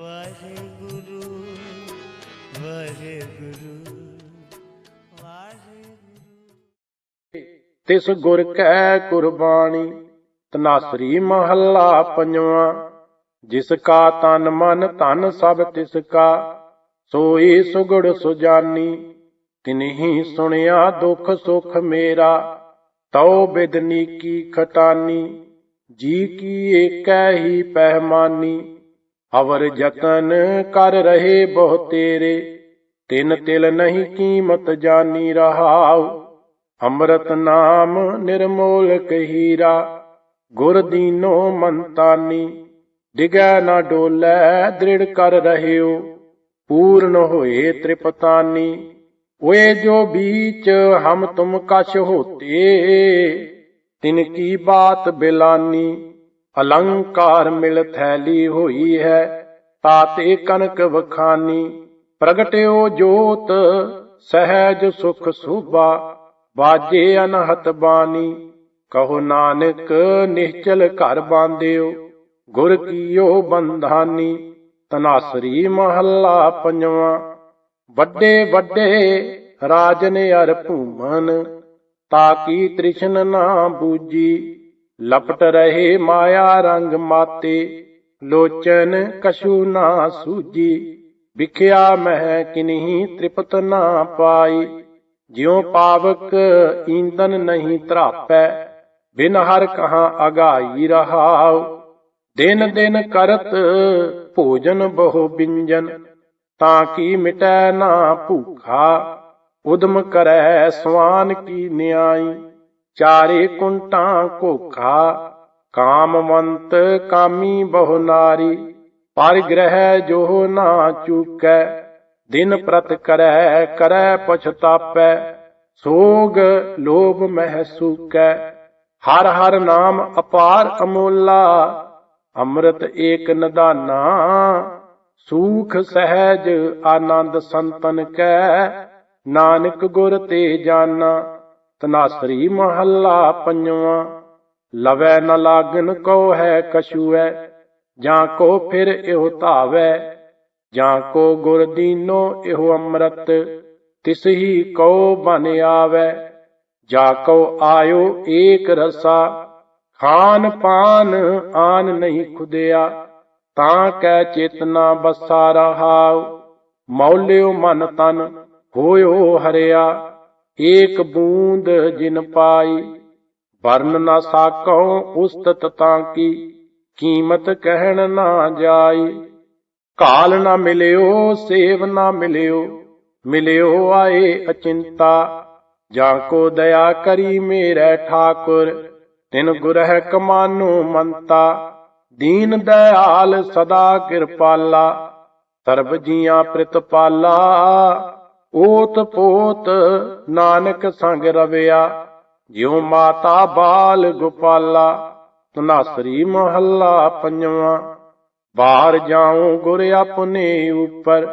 ਵਾਹਿਗੁਰੂ ਵਾਹਿਗੁਰੂ ਵਾਹਿਗੁਰੂ। ਤਿਸ ਗੁਰ ਕੈ ਕੁਰਬਾਨੀ ਤਨਾਸਰੀ ਮਹੱਲਾ ਪੰਜਵਾਂ। ਜਿਸ ਕਾ ਤਨ ਮਨ, ਧਨ ਸਭ ਤਿਸ ਕਾ, ਸੋਈ ਸੁਗੜ ਸੁਜਾਨੀ। ਤਿਨਹੀ ਸੁਣਿਆ ਦੁਖ ਸੁਖ ਮੇਰਾ, ਤਉ ਬਿਦਨੀ ਕੀ ਖਟਾਨੀ। ਜੀ ਕੀ ਏਕੈ ਹੀ ਪਹਿਮਾਨੀ ਅਵਰ ਜਤਨ ਕਰ ਰਹੇ ਬਹੁ ਤੇਰੇ, ਤਿਨ ਤਿਲ ਨਹੀਂ ਕੀਮਤ ਜਾਨੀ ਰਹਾਉ। ਅੰਮ੍ਰਿਤ ਨਾਮ ਨਿਰਮੋਲਕ ਹੀਰਾ, ਗੁਰ ਦੀਨੋ ਮੰਤਾਨੀ। ਡਿਗੈ ਨਾ ਡੋਲੇ, ਦ੍ਰਿੜ ਕਰ ਰਹਿਓ, ਪੂਰਨ ਹੋਏ ਤ੍ਰਿਪਤਾਨੀ। ਓਏ ਜੋ ਬੀਚ ਹਮ ਤੁਮ ਕਛ ਹੋਤੇ, ਤਿਨ ਕੀ ਬਾਤ ਬਿਲਾਨੀ। ਅਲੰਕਾਰ ਮਿਲ ਥੈਲੀ ਹੋਈ ਹੈ, ਤਾਤੇ ਕਨਕ ਵਖਾਨੀ। ਪ੍ਰਗਟਿਓ ਜੋਤ, ਸਹਿਜ ਸੁਖ ਸੁਭਾ ਬਾਜੇ ਅਨਹਤ ਬਾਣੀ। ਕਹੋ ਨਾਨਕ, ਨਿਸ਼ਚਲ ਘਰ ਬਾਂਧਿਓ, ਗੁਰ ਕੀਓ ਬੰਧਾਨੀ। ਤਨਾਸਰੀ ਮਹੱਲਾ ਪੰਜਵਾਂ, ਵੱਡੇ ਵੱਡੇ ਰਾਜਨ ਅਰ ਭੂਮਨ ਤਾਕੀ ਤ੍ਰਿਸ਼ਨ ਨਾ ਬੂਜੀ। ਲਪਟ ਰਹੇ ਮਾਇਆ ਰੰਗ ਮਾਤੇ, ਲੋਚਨ ਕਛੂ ਨਾ ਸੂਜੀ ਵਿਖਿਆ ਮਹਿ ਕਿਨਹੀ ਤ੍ਰਿਪਤ ਨਾ ਪਾਈ। ਜਿਉ ਪਾਵਕ ਈਂਦਨ ਨਹੀਂ ਧਰਾਪੈ, ਬਿਨ ਹਰ ਕਹਾ ਅਗਾਈ ਰਹਾਉ। ਦਿਨ ਦਿਨ ਕਰਤ ਭੋਜਨ ਬਹੁ ਬਿੰਜਨ, ਤਾਂ ਕੀ ਮਿਟੈ ਨਾ ਭੂਖਾ। ਉਦਮ ਕਰੈ ਸਵਾਨ ਕੀ ਨਿਆਈ। ਚਾਰੇ ਕੁੰਟਾਂ ਕੋਖਾ ਕਾਮਵੰਤ ਕਾਮੀ ਬਹੁ ਨਾਰੀ, ਪਰ ਗ੍ਰਹਿ ਜੋ ਨਾ ਚੂਕੈ, ਦਿਨ ਪ੍ਰਤ ਕਰੈ ਕਰੈ ਪਛਤਾਪੈ, ਸੋਗ ਲੋਭ ਮਹਿ ਸੂਕੈ। ਹਰ ਹਰ ਨਾਮ ਅਪਾਰ ਅਮੋਲਾ, ਅੰਮ੍ਰਿਤ ਏਕ ਨਦਾਨਾ, ਸੂਖ ਸਹਿਜ ਆਨੰਦ ਸੰਤਨ ਕੈ, ਨਾਨਕ ਗੁਰ ਤੇ ਜਾਨਾ। ਤਨਾਸਰੀ ਮਹੱਲਾ ਪੰਜਵਾਂ, ਲਵੈ ਨ ਲਾਗਨ ਕੋ ਹੈ ਕਛੂਐ, ਜਾਂ ਕੋ ਫਿਰ ਇਹੋ ਧਾਵੈ, ਜਾਂ ਕੋ ਗੁਰ ਦੀਨੋ ਇਹੋ ਅੰਮ੍ਰਿਤ, ਤਿਸ ਹੀ ਕਉ ਬਨ ਆਵੈ, ਜਾ ਕਉ ਆਇਓ ਏਕ ਰਸਾ, ਖਾਨ ਪਾਨ ਆਨ ਨਹੀਂ ਖੁਦਿਆ, ਤਾਂ ਕੈ ਚੇਤਨਾ ਬਸਾ ਰਹਾਉ, ਮੌਲਿਓ ਮਨ ਤਨ ਹੋਇਓ ਹਰਿਆ। ਏਕ ਬੂੰਦ ਜਿਨ ਪਾਈ, ਵਰਨ ਨਾ ਸਾਕਉ ਉਸਤਤ ਤਾਂ ਕੀ, ਕੀਮਤ ਕਹਿਣ ਨਾ ਜਾਈ। ਕਾਲ ਨਾ ਮਿਲਿਓ, ਸੇਵ ਨਾ ਮਿਲਿਓ ਮਿਲਿਓ ਆਏ ਅਚਿੰਤਾ। ਜਾਂ ਕੋ ਦਇਆ ਕਰੀ ਮੇਰੇ ਠਾਕੁਰ, ਤਿਨ ਗੁਰਹਿ ਕਮਾਨੋ ਮੰਤਾ। ਦੀਨ ਦਇਆਲ ਸਦਾ ਕਿਰਪਾਲਾ, ਸਰਬ ਜੀਆਂ ਪ੍ਰਿਤਪਾਲਾ। ਓਤ ਪੋਤ ਨਾਨਕ ਸੰਗ ਰਵਿਆ, ਜਿਉ ਮਾਤਾ ਬਾਲ ਗੋਪਾਲਾ ਤਨਾਸਰੀ ਮਹੱਲਾ ਪੰਜਵਾਂ। ਬਾਹਰ ਜਾਉ ਗੁਰ ਆਪਣੇ ਉਪਰ,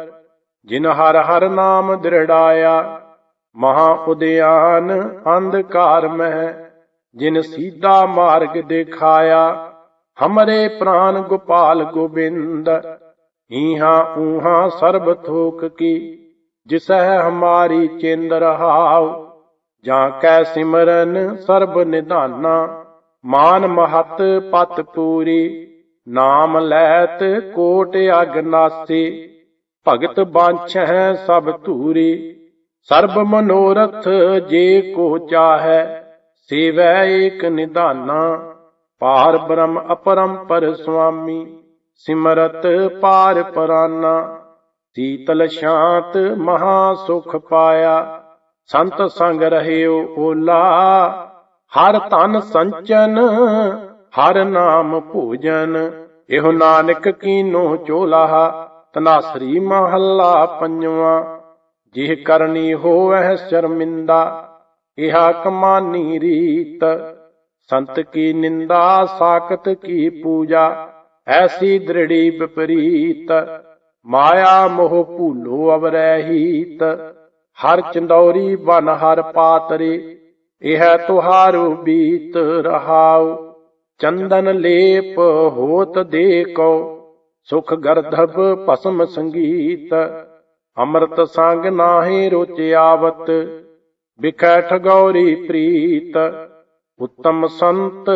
ਜਿਨ ਹਰ ਹਰ ਨਾਮ ਦ੍ਰਿੜਾਇਆ, ਮਹਾ ਉਦਿਆਨ ਅੰਧਕਾਰ ਮਹਿ, ਜਿਨ ਸੀਧਾ ਮਾਰਗ ਦਿਖਾਇਆ। ਹਮਰੇ ਪ੍ਰਾਨ ਗੋਪਾਲ ਗੋਬਿੰਦ, ਈਹਾ ਊਹਾ ਸਰਬ ਥੋਕ ਕੀ। ਜਿਸਹਿ ਹਮਾਰੀ ਚਿੰਦ ਰਹਾਉ, ਜਾਂ ਕੈ ਸਿਮਰਨ ਸਰਬ ਨਿਧਾਨਾ, ਮਾਨ ਮਹਤ ਪਤ ਪੂਰੀ, ਨਾਮ ਲੈਤ ਕੋਟ ਅਗਨਾਸੀ ਭਗਤ ਬਾਂਛੈ ਸਭ ਧੂਰੀ, ਸਰਬ ਮਨੋਰਥ ਜੇ ਕੋ ਚਾਹੈ, ਸੇਵੈ ਏਕ ਨਿਧਾਨਾ, ਪਾਰ ਬ੍ਰਹਮ ਅਪਰੰਪਰ ਸੁਆਮੀ, ਸਿਮਰਤ ਪਾਰ ਪਰਾਨਾ। ਸੀਤਲ ਸ਼ਾਂਤ ਮਹਾ ਸੁਖ ਪਾਇਆ। ਸੰਤ ਸੰਗ ਰਹਿਓ ਓਲਾ, ਹਰ ਧਨ ਸੰਚਨ, ਹਰ ਨਾਮ ਭੋਜਨ। ਇਹੋ ਨਾਨਕ ਕੀਨੋ ਚੋਲਾ, ਤਨਾਸਰੀ ਮਹੱਲਾ ਪੰਜਵਾਂ। ਜਿਹ ਕਰਨੀ ਹੋਵੈ ਸ਼ਰਮਿੰਦਾ, ਇਹਾ ਕਮਾਨੀ ਰੀਤ। ਸੰਤ ਕੀ ਨਿੰਦਾ, ਸਾਖਤ ਕੀ ਪੂਜਾ, ਐਸੀ ਦ੍ਰਿੜੀ ਵਿਪਰੀਤ। ਮਾਇਆ ਮੋਹ ਭੂਲੋ ਅਵਰਹਿਤ ਹਰ ਚੰਦੌਰੀ ਬਨ ਹਰ ਪਾਤਰੇ, ਇਹ ਤੁਹਾਰੂ ਬੀਤ ਰਹਾਉ। ਚੰਦਨ ਲੇਪ ਹੋਤ ਦੇ ਸੁਖ ਗਰਧਬ ਭਸਮ ਸੰਗੀਤ, ਅੰਮ੍ਰਿਤ ਸੰਗ ਨਾਹੀ ਰੁਚਿਆਵਤ ਵਿਖੈ ਠਗੌਰੀ ਪ੍ਰੀਤ। ਉੱਤਮ ਸੰਤ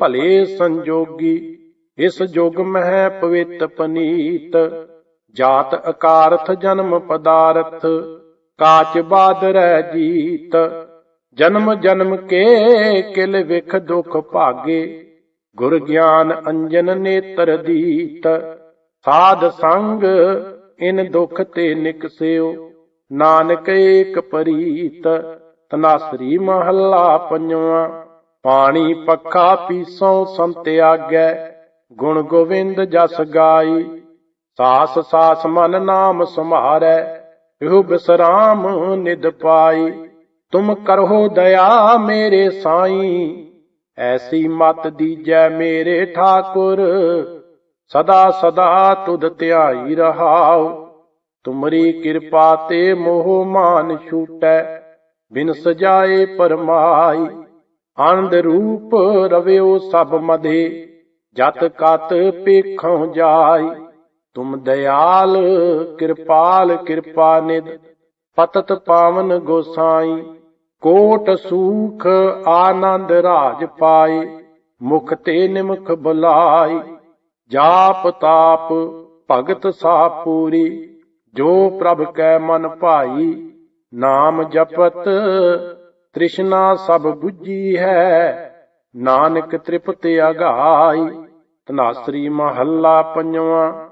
ਭਲੇ ਸੰਜੋਗੀ, ਇਸ ਜੁਗ ਮਹਿ ਪਵਿੱਤ ਪਨੀਤ। ਜਾਤ ਅਕਾਰਥ ਜਨਮ ਪਦਾਰਥ, ਕਾਚ ਬਾਦਰੈ ਜੀਤ। ਜਨਮ ਜਨਮ ਕੇ ਕਿਲ ਵਿਖ ਦੁਖ ਭਾਗੇ, ਗੁਰ ਗਿਆਨ ਅੰਜਨ ਨੇਤਰ ਦੀਤ। ਸਾਧ ਸੰਗ ਇਨ ਦੁਖ ਤੇ ਨਿਕਸਿਓ ਨਾਨਕ ਏਕ ਪਰੀਤ। ਤਨਾਸਰੀ ਮਹੱਲਾ ਪੰਜਵਾਂ, ਪਾਣੀ ਪੱਖਾ ਪੀਸੋ ਸੰਤ ਆਗੈ, ਗੁਣ ਗੋਵਿੰਦ ਜਸ ਗਾਈ। ਸਾਸ ਸਾਸ ਮਨ ਨਾਮ ਸਮਾਰੈ ਇਹੋ ਬਿਸਰਾਮ ਨਿਦ ਪਾਈ। ਤੁਮ ਕਰੋ ਦਇਆ ਮੇਰੇ ਸਾਈ, ਐਸੀ ਮਤ ਦੀਜੈ ਮੇਰੇ ਠਾਕੁਰ। ਸਦਾ ਸਦਾ ਤੁਧ ਧਿਆਈ ਰਹਾਉ। ਤੁਮਰੀ ਕਿਰਪਾ ਤੇ ਮੋਹ ਮਾਨ ਛੂਟੈ ਬਿਨ ਸਜਾਏ ਪਰਮਾਈ। ਆਨੰਦ ਰੂਪ ਰਵਿਓ ਸਭ ਮਧੇ, ਜਤ ਕਤ ਪੇਖੋਂ ਜਾਈ। ਤੁਮ ਦਇਆਲ, ਕਿਰਪਾਲ, ਕਿਰਪਾ ਨਿਦ ਪਤਤ ਪਾਵਨ ਗੋਸਾਈ, ਕੋਟ ਸੂਖ ਆਨੰਦ ਰਾਜ ਪਾਈ, ਮੁਖ ਤੇ ਨਿਮਖ ਬੁਲਾਈ, ਜਾਪ ਤਾਪ, ਭਗਤ ਸਾ ਪੂਰੀ, ਜੋ ਪ੍ਰਭ ਕੈ ਮਨ ਭਾਈ, ਨਾਮ ਜਪਤ, ਤ੍ਰਿਸ਼ਨਾ ਸਭ 부ਜੀ ਹੈ, ਨਾਨਕ ਤ੍ਰਿਪਤ ਅਗਾਈ, ਤਨਾਸਰੀ ਮਹੱਲਾ ਪੰਜਵਾਂ।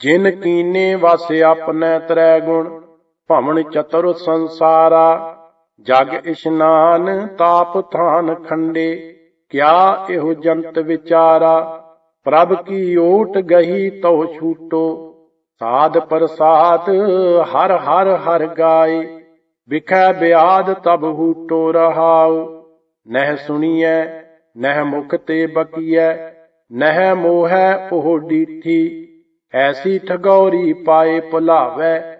ਜਿਨ ਕੀਨੇ ਵਸ ਆਪਣੈ ਤਰੈ ਗੁਣ, ਭਵਨ ਚਤੁਰ ਸੰਸਾਰਾ। ਜਗ ਇਸ਼ਨਾਨ ਤਾਪ ਥਾਨ ਖੰਡੇ, ਕਿਆ ਇਹੋ ਜੰਤ ਵਿਚਾਰਾ। ਪ੍ਰਭ ਕੀ ਓਟ ਗਹੀ ਤਉ ਛੂਟੋ, ਸਾਧ ਪ੍ਰਸਾਦ ਹਰ ਹਰ ਹਰ ਗਾਏ। ਵਿਖੈ ਬਿਆਦ ਤਬ ਹੂਟੋ ਰਹਾਉ, ਨਹਿ ਸੁਣੀਐ, ਨਹਿ ਮੁਖ ਤੇ ਬਕੀਐ, ਨਹਿ ਮੋਹੈ ਉਹ ਡੀਠੀ। ਐਸੀ ਠਗੌਰੀ ਪਾਏ ਭੁਲਾਵੈ,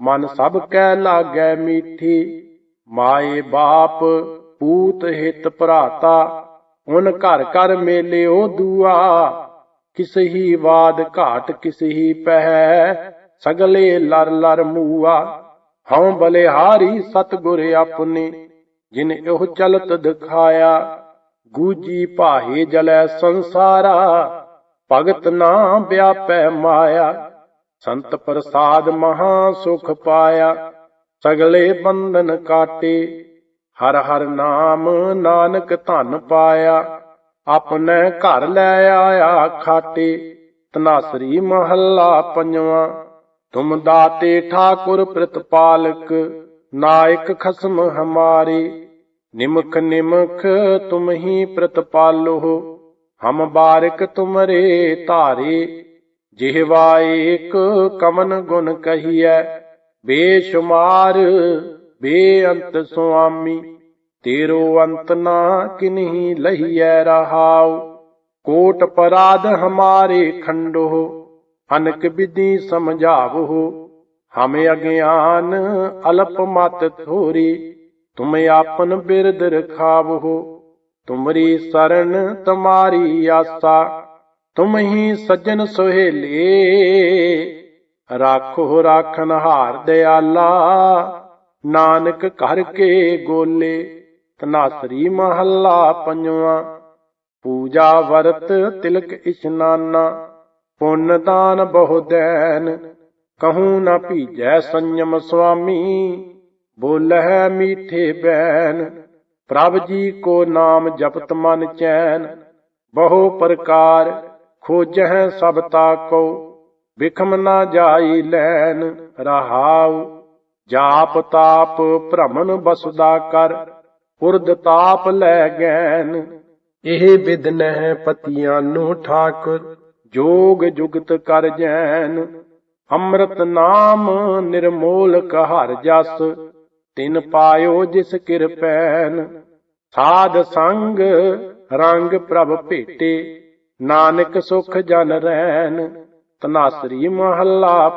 ਮਨ ਸਭ ਕਹਿ ਲਾਗੈ ਮੀਠੀ। ਮਾਏ ਬਾਪ, ਪੂਤ ਹਿਤ ਭਰਾਤਾ, ਉਨ ਘਰ ਘਰ ਮੇਲਿਓ ਦੂਆ। ਕਿਸ ਹੀ ਘਾਟ ਕਿਸ ਪਹਿ, ਸਗਲੇ ਲਰ ਲਰ ਮੂਆ। ਹਉ ਬਲਿਹਾਰੀ ਸਤਗੁਰ ਆਪਨੇ, ਜਿਨ ਇਹੋ ਚਲਤ ਦਿਖਾਇਆ। ਗੂਜੀ ਭਾਹੇ ਜਲੈ ਸੰਸਾਰਾ। ਭਗਤ ਨਾ ਵਿਆਪੈ ਮਾਇਆ, ਸੰਤ ਪ੍ਰਸਾਦ ਮਹਾ ਸੁਖ ਪਾਇਆ, ਸਗਲੇ ਬੰਧਨ ਕਾਟੇ, ਹਰ ਹਰ ਨਾਮ ਨਾਨਕ ਧਨ ਪਾਇਆ, ਆਪਣੇ ਘਰ ਲੈ ਆਇਆ ਖਾਟੇ, ਤਨਾਸਰੀ ਮਹੱਲਾ ਪੰਜਵਾਂ, ਤੁਮ ਦਾਤੇ ਠਾਕੁਰ ਪ੍ਰਤਪਾਲਕ, ਨਾਇਕ ਖਸਮ ਹਮਾਰੇ, ਨਿਮਖ ਨਿਮਖ ਤੁਮ ਹੀ ਪ੍ਰਤਪਾਲੋ। ਹਮ ਬਾਰਿਕ ਤੁਮਰੇ ਧਾਰੇ ਜਿਹਵਾ ਏਕ ਕਮਨ ਗੁਣ ਕਹੀਐ। ਬੇਸ਼ੁਮਾਰ, ਬੇਅੰਤ ਸੁਆਮੀ, ਤੇਰੋ ਅੰਤ ਨਾ ਕਿਨਹੀ ਲਹੀਐ ਰਹਾਉ। ਕੋਟ ਪਰਾਧ ਹਮਾਰੇ ਖੰਡੋ ਅਨਕ ਵਿਧੀ ਸਮਝਾਵੋ ਹਮੇ ਅਗਿਆਨ ਅਲਪ ਮਤ ਥੋਰੀ ਤੁਮ ਆਪਨ ਬਿਰਦ ਰਖਾਵੋ ਤੁਮਰੀ ਸਰਣ ਤੁਮਾਰੀ ਆਸਾ, ਤੁਮ ਹੀ ਸੱਜਣ ਸੁਹੇਲੇ। ਰਾਖੋ, ਰਾਖਨ ਹਾਰ ਦਿਆਲਾ, ਨਾਨਕ ਘਰ ਕੇ ਗੋਲੇ, ਤਨਾਸਰੀ ਮਹੱਲਾ ਪੰਜਵਾਂ। ਪੂਜਾ ਵਰਤ ਤਿਲਕ ਇਸ਼ਨਾਨਾ, ਪੁੰਨ ਦਾਨ ਬਹੁ ਦੈਨ। ਕਹੂੰ ਨਾ ਭੀਜੈ ਸੰਯਮ ਸੁਆਮੀ ਬੋਲਹਿ ਮੀਠੇ ਬੈਨ। ਪ੍ਰਭ ਜੀ ਕੋ ਨਾਮ ਜਪਤ ਮਨ ਚੈਨ, ਬਹੁ ਪ੍ਰਕਾਰ ਖੋਜਹਿ ਸਭ ਤਾ ਕੋ ਵਿਖਮ ਨਾ ਜਾਈ ਲੈਨ ਰਹਾਉ, ਜਾਪ ਤਾਪ ਭ੍ਰਮਨ ਬਸਦਾ ਕਰ, ਉਰਦ ਤਾਪ ਲੈ ਗੈਨ। ਇਹ ਵਿਦ ਨਹਿ ਪਤੀਆਂ ਨੂੰ ਠਾਕੁਰ, ਜੋਗ ਜੁਗਤ ਕਰ ਜੈਨ। ਅੰਮ੍ਰਿਤ ਨਾਮ ਨਿਰਮੋਲ ਹਰ ਜਸ ਤਿਨ ਪਾਇਓ ਜਿਸ ਕਿਰਪੈਨ ਸਾਧ ਸੰਗ ਰੰਗ ਪ੍ਰਭ ਭੇਟੇ। ਨਾਨਕ ਸੁਖ ਜਨ ਰੈਨ। ਤਨਾਸਰੀ ਮਹੱਲਾ